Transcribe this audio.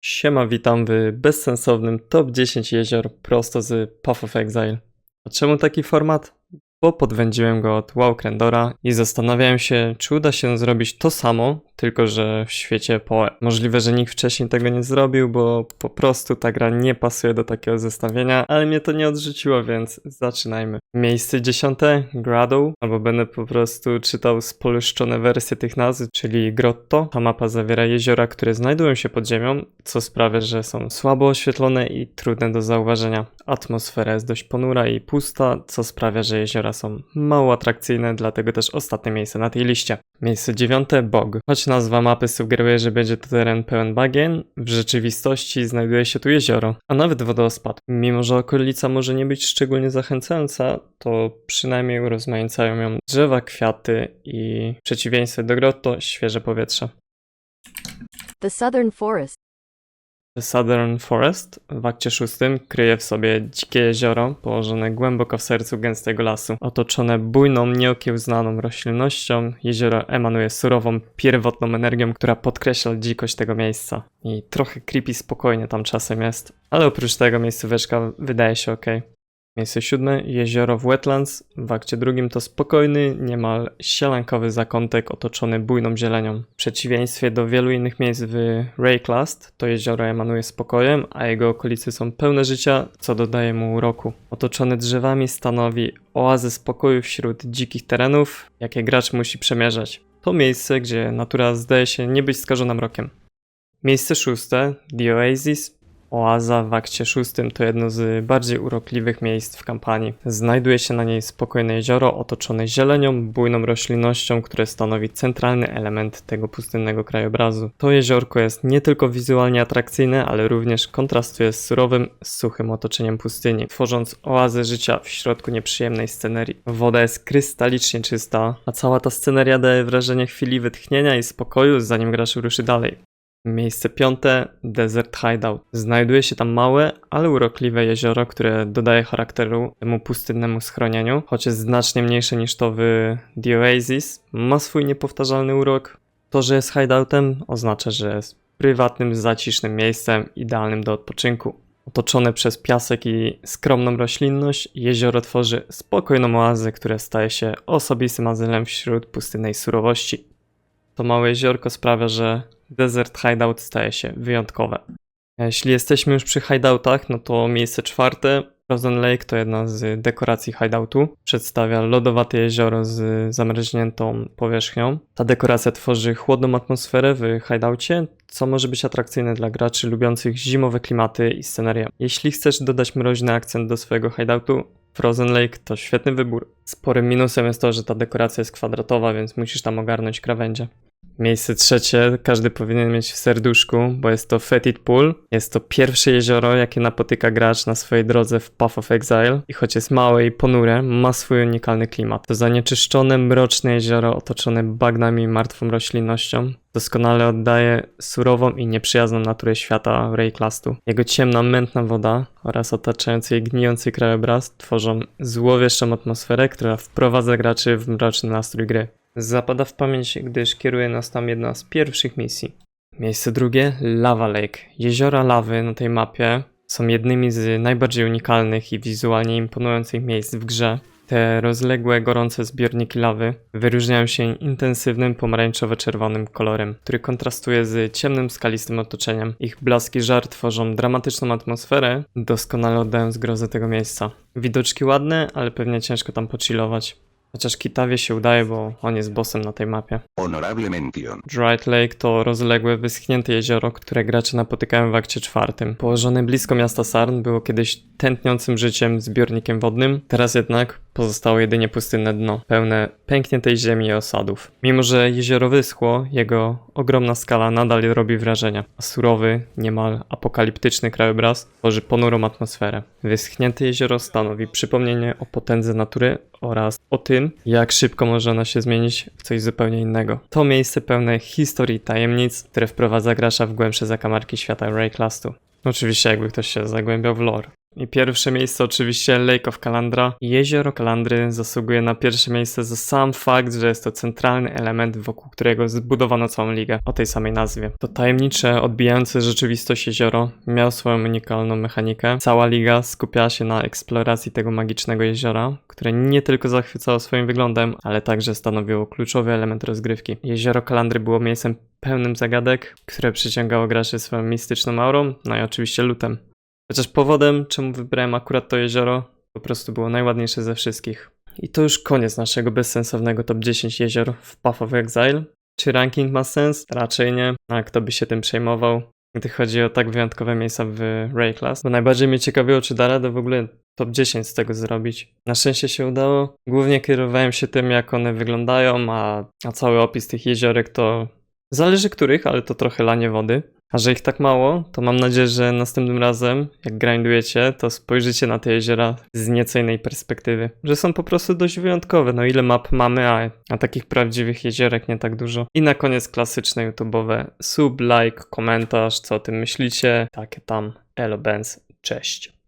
Siema, witam w bezsensownym top 10 jezior prosto z Path of Exile. A czemu taki format? Bo podwędziłem go od WoW Krendora i zastanawiałem się, czy uda się zrobić to samo, tylko że w świecie PoE. Możliwe, że nikt wcześniej tego nie zrobił, bo po prostu ta gra nie pasuje do takiego zestawienia, ale mnie to nie odrzuciło, więc zaczynajmy. Miejsce dziesiąte, Grotto, albo będę po prostu czytał spolszczone wersje tych nazw, czyli Grotto. Ta mapa zawiera jeziora, które znajdują się pod ziemią, co sprawia, że są słabo oświetlone i trudne do zauważenia. Atmosfera jest dość ponura i pusta, co sprawia, że jeziora są mało atrakcyjne, dlatego też ostatnie miejsce na tej liście. Miejsce dziewiąte, Bog. Choć nazwa mapy sugeruje, że będzie to teren pełen bagien, w rzeczywistości znajduje się tu jezioro, a nawet wodospad. Mimo, że okolica może nie być szczególnie zachęcająca, to przynajmniej urozmaicają ją drzewa, kwiaty i w przeciwieństwie do grotto świeże powietrze. The Southern Forest. The Southern Forest w akcie szóstym kryje w sobie dzikie jezioro położone głęboko w sercu gęstego lasu. Otoczone bujną, nieokiełznaną roślinnością, jezioro emanuje surową, pierwotną energią, która podkreśla dzikość tego miejsca. I trochę creepy spokojnie tam czasem jest, ale oprócz tego miejscóweczka wydaje się ok. Miejsce siódme, jezioro w Wetlands. W akcie drugim to spokojny, niemal sielankowy zakątek otoczony bujną zielenią. W przeciwieństwie do wielu innych miejsc w Rayclast, to jezioro emanuje spokojem, a jego okolice są pełne życia, co dodaje mu uroku. Otoczone drzewami stanowi oazę spokoju wśród dzikich terenów, jakie gracz musi przemierzać. To miejsce, gdzie natura zdaje się nie być skażona mrokiem. Miejsce szóste, The Oasis, Oaza w akcie szóstym to jedno z bardziej urokliwych miejsc w kampanii. Znajduje się na niej spokojne jezioro otoczone zielenią, bujną roślinnością, które stanowi centralny element tego pustynnego krajobrazu. To jeziorko jest nie tylko wizualnie atrakcyjne, ale również kontrastuje z surowym, suchym otoczeniem pustyni, tworząc oazę życia w środku nieprzyjemnej scenerii. Woda jest krystalicznie czysta, a cała ta sceneria daje wrażenie chwili wytchnienia i spokoju, zanim gracz ruszy dalej. Miejsce piąte, Desert Hideout. Znajduje się tam małe, ale urokliwe jezioro, które dodaje charakteru temu pustynnemu schronieniu. Choć jest znacznie mniejsze niż to w The Oasis, ma swój niepowtarzalny urok. To, że jest hideoutem, oznacza, że jest prywatnym, zacisznym miejscem, idealnym do odpoczynku. Otoczone przez piasek i skromną roślinność, jezioro tworzy spokojną oazę, która staje się osobistym azylem wśród pustynnej surowości. To małe jeziorko sprawia, że Desert Hideout staje się wyjątkowe. Jeśli jesteśmy już przy hideoutach, no to miejsce czwarte, Frozen Lake to jedna z dekoracji hideoutu. Przedstawia lodowate jezioro z zamrzniętą powierzchnią. Ta dekoracja tworzy chłodną atmosferę w hideoutie, co może być atrakcyjne dla graczy lubiących zimowe klimaty i scenerię. Jeśli chcesz dodać mroźny akcent do swojego hideoutu, Frozen Lake to świetny wybór. Sporym minusem jest to, że ta dekoracja jest kwadratowa, więc musisz tam ogarnąć krawędzie. Miejsce trzecie każdy powinien mieć w serduszku, bo jest to Fetid Pool. Jest to pierwsze jezioro, jakie napotyka gracz na swojej drodze w Path of Exile. I choć jest małe i ponure, ma swój unikalny klimat. To zanieczyszczone, mroczne jezioro otoczone bagnami i martwą roślinnością. Doskonale oddaje surową i nieprzyjazną naturę świata Rayclastu. Jego ciemna, mętna woda oraz otaczający jej gnijący krajobraz tworzą złowieszczą atmosferę, która wprowadza graczy w mroczny nastrój gry. Zapada w pamięć, gdyż kieruje nas tam jedna z pierwszych misji. Miejsce drugie Lava Lake. Jeziora lawy na tej mapie są jednymi z najbardziej unikalnych i wizualnie imponujących miejsc w grze. Te rozległe, gorące zbiorniki lawy wyróżniają się intensywnym pomarańczowo-czerwonym kolorem, który kontrastuje z ciemnym, skalistym otoczeniem. Ich blaski żar tworzą dramatyczną atmosferę, doskonale oddając grozę tego miejsca. Widoczki ładne, ale pewnie ciężko tam pochillować. Chociaż Kitawie się udaje, bo on jest bossem na tej mapie. Honorable mención. Dried Lake to rozległe, wyschnięte jezioro, które gracze napotykają w akcie czwartym. Położone blisko miasta Sarn było kiedyś tętniącym życiem zbiornikiem wodnym, teraz jednak pozostało jedynie pustynne dno, pełne pękniętej ziemi i osadów. Mimo, że jezioro wyschło, jego ogromna skala nadal robi wrażenie, a surowy, niemal apokaliptyczny krajobraz tworzy ponurą atmosferę. Wyschnięte jezioro stanowi przypomnienie o potędze natury oraz o tym, jak szybko może ona się zmienić w coś zupełnie innego. To miejsce pełne historii i tajemnic, które wprowadza gracza w głębsze zakamarki świata Rayclastu. Oczywiście jakby ktoś się zagłębiał w lore. I pierwsze miejsce oczywiście Lake of Calandra. Jezioro Kalandry zasługuje na pierwsze miejsce za sam fakt, że jest to centralny element, wokół którego zbudowano całą ligę o tej samej nazwie. To tajemnicze, odbijające rzeczywistość jezioro miało swoją unikalną mechanikę. Cała liga skupiała się na eksploracji tego magicznego jeziora, które nie tylko zachwycało swoim wyglądem, ale także stanowiło kluczowy element rozgrywki. Jezioro Kalandry było miejscem pełnym zagadek, które przyciągało graczy swoją mistyczną aurą, no i oczywiście lutem. Chociaż powodem, czemu wybrałem akurat to jezioro, po prostu było najładniejsze ze wszystkich. I to już koniec naszego bezsensownego top 10 jezior w Path of Exile. Czy ranking ma sens? Raczej nie, a kto by się tym przejmował, gdy chodzi o tak wyjątkowe miejsca w Rayclass. Bo najbardziej mnie ciekawiło, czy da radę w ogóle top 10 z tego zrobić. Na szczęście się udało. Głównie kierowałem się tym, jak one wyglądają, a, a cały opis tych jeziorek to zależy których, ale to trochę lanie wody. A że ich tak mało, to mam nadzieję, że następnym razem, jak grindujecie, to spojrzycie na te jeziora z nieco innej perspektywy. Że są po prostu dość wyjątkowe. No ile map mamy, a, a takich prawdziwych jeziorek nie tak dużo. I na koniec klasyczne YouTube'owe sub, like, komentarz, co o tym myślicie. Takie tam. Elo Benz. Cześć.